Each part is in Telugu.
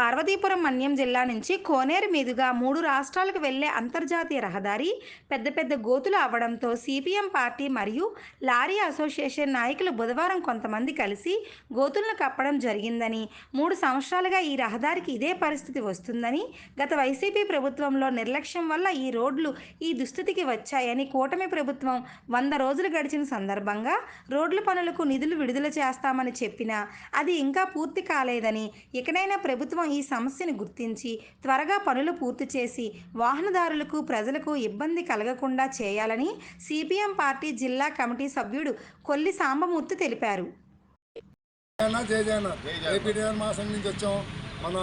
పార్వతీపురం మన్యం జిల్లా నుంచి కోనేరు మీదుగా మూడు రాష్ట్రాలకు వెళ్ళే అంతర్జాతీయ రహదారి పెద్ద పెద్ద గోతులు అవ్వడంతో సిపిఎం పార్టీ మరియు లారీ అసోసియేషన్ నాయకులు బుధవారం కొంతమంది కలిసి గోతులను కప్పడం జరిగిందని మూడు సంవత్సరాలుగా ఈ రహదారికి ఇదే పరిస్థితి వస్తుందని గత వైసీపీ ప్రభుత్వంలో నిర్లక్ష్యం వల్ల ఈ రోడ్లు ఈ దుస్థితికి వచ్చాయని కూటమి ప్రభుత్వం వంద రోజులు గడిచిన సందర్భంగా రోడ్ల పనులకు నిధులు విడుదల చేస్తామని చెప్పినా అది ఇంకా పూర్తి కాలేదని ఇకనైనా ప్రభుత్వం ఈ సమస్యను గుర్తించి త్వరగా పనులు పూర్తి చేసి వాహనదారులకు ప్రజలకు ఇబ్బంది కలగకుండా చేయాలని సిపిఎం పార్టీ జిల్లా కమిటీ సభ్యుడు కొల్లి సాంబమూర్తి తెలిపారు. మా సంఘం నుంచి వచ్చాం. మన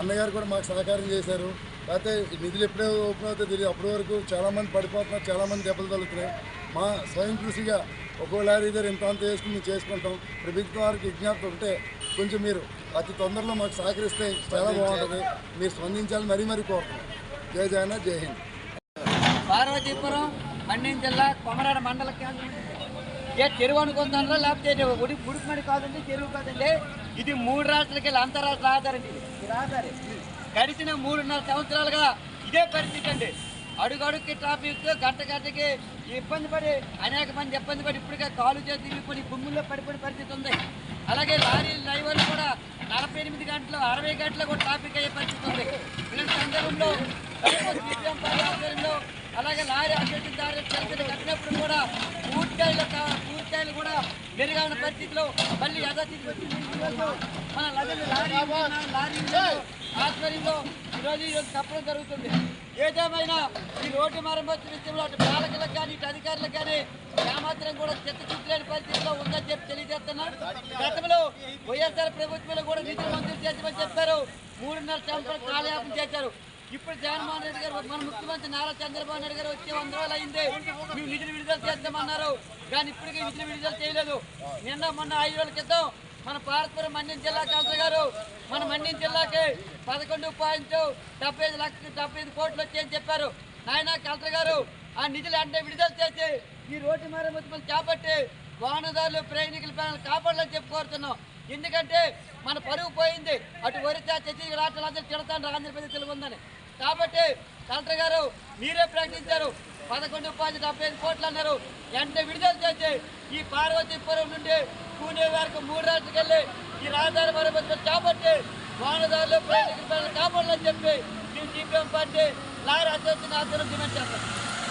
అన్నగారు కూడా మాకు సహకారం చేశారు. లేకపోతే నిధులు ఎప్పుడే ఓపెన్ అవుతాయో తెలియదు. అప్పటి వరకు చాలామంది పడిపోతున్నారు చాలామంది దెబ్బలు తగులుతున్నాయి. మా స్వయం కృషిగా ఒక్కో లారీ దగ్గర ఇంత అంత వేసుకుని మేము చేసుకుంటాం. ప్రభుత్వం వారికి విజ్ఞప్తి ఉంటే కొంచెం మీరు అతి తొందరలో మాకు సహకరిస్తే చాలా బాగుంటుంది. మీరు స్పందించాలని మరీ మరీ కోరుతున్నాం. జై జగన్ జై హింద్. పార్వతీపురం మన్యం జిల్లా కొమరాడ మండల కేంద్రం. ఏ చెరువు అనుకుందాంలో లేకపోతే ఉడి ఉడుకుమడి కాదండి చెరువు కాదండి. ఇది మూడు రాష్ట్రాలకి అంతరాష్ట్ర. ఈ రహదారి గడిచిన మూడున్నర సంవత్సరాలుగా ఇదే పరిస్థితి అండి. అడుగడుక్కి ట్రాఫిక్ గంట గంటకి ఇబ్బంది పడి అనేక మంది ఇబ్బంది పడి ఇప్పటికే కాలు చేతి తిరిగిపోయి భూముల్లో పడిపోయిన పరిస్థితి ఉంది. అలాగే లారీ డ్రైవర్లు కూడా నలభై ఎనిమిది గంటలు అరవై గంటలు కూడా ట్రాఫిక్ అయ్యే పరిస్థితి ఉంది. ఇలాంటి సందర్భంలో సిపిఎం పార్టీ ఆధ్వర్యంలో అలాగే లారీ అభ్యర్థిదారులు చరిత్ర కట్టినప్పుడు కూడా పూర్తిస్థాయిలో కా- పూర్తిస్థాయిలో కూడా మెరుగా ఉన్న పరిస్థితిలో మళ్ళీ ఈరోజు మన లారీ లారీ ఆధ్వర్యంలో ఈరోజు ఈరోజు తప్పడం జరుగుతుంది. ఏదేమైనా ఈ రోడ్డు మరమ్మతు విషయంలో అటు పాలకులకు కానీ ఇటు అధికారులకు కానీ ఏమాత్రం కూడా చిత్తశుద్ధి పరిస్థితిలో ఉందని చెప్పి తెలియజేస్తున్నారు గతంలో వైఎస్ఆర్ ప్రభుత్వంలో కూడా నిధులు మంజూరు చేసామని చెప్పారు. మూడున్నర సంవత్సరాలు కాలయాపన చేశారు. ఇప్పుడు జగన్మోహన్ రెడ్డి గారు మన ముఖ్యమంత్రి నారా చంద్రబాబు నాయుడు గారు వచ్చే వంద రోజులు అయింది. మేము నిధులు విడుదల చేద్దామన్నారు కానీ ఇప్పటికీ నిధులు విడుదల చేయలేదు. నిన్న మొన్న ఐదు రోజుల క్రితం మన పార్వతీపురం మన్యం జిల్లా కలెక్టర్ గారు మన మన్యం జిల్లాకి పదకొండు పాయింట్ డెబ్బై ఐదు లక్షలు డెబ్బై ఐదు కోట్లు వచ్చాయని చెప్పారు. నాయన కలెక్టర్ గారు ఆ నిధులు అంటే విడుదల చేసి ఈ రోడ్డు మరమ్మతు పనులు చేపట్టి వాహనదారులు ప్రయాణికుల ప్రాణాలు కాపాడాలని చెప్పి కోరుతున్నాం. ఎందుకంటే మన పరుగు పోయింది. అటు ఒరిస్సా ఛత్తీస్గఢ్ రాష్ట్రాలందరూ తిడతాను ఆంధ్రప్రదేశ్ తెలుగుందని. కాబట్టి కలెక్టర్ గారు మీరే ప్రకటించారు. పదకొండు పాయింట్ డెబ్బై ఐదు కోట్లు అన్నారు. వెంటనే విడుదల చేసి ఈ పార్వతీపురం నుండి పూణే వరకు మూడు రాష్ట్రాలకు వెళ్ళి ఈ రహదారి మరమ్మతులు చేపట్టి వాహనదారులు ప్రయాణికుల కాపాడాలని చెప్పి మేము సిపిఎం పార్టీ లారీ అసోసియేషన్ ఆధ్వర్యం డిమాండ్ చేస్తాం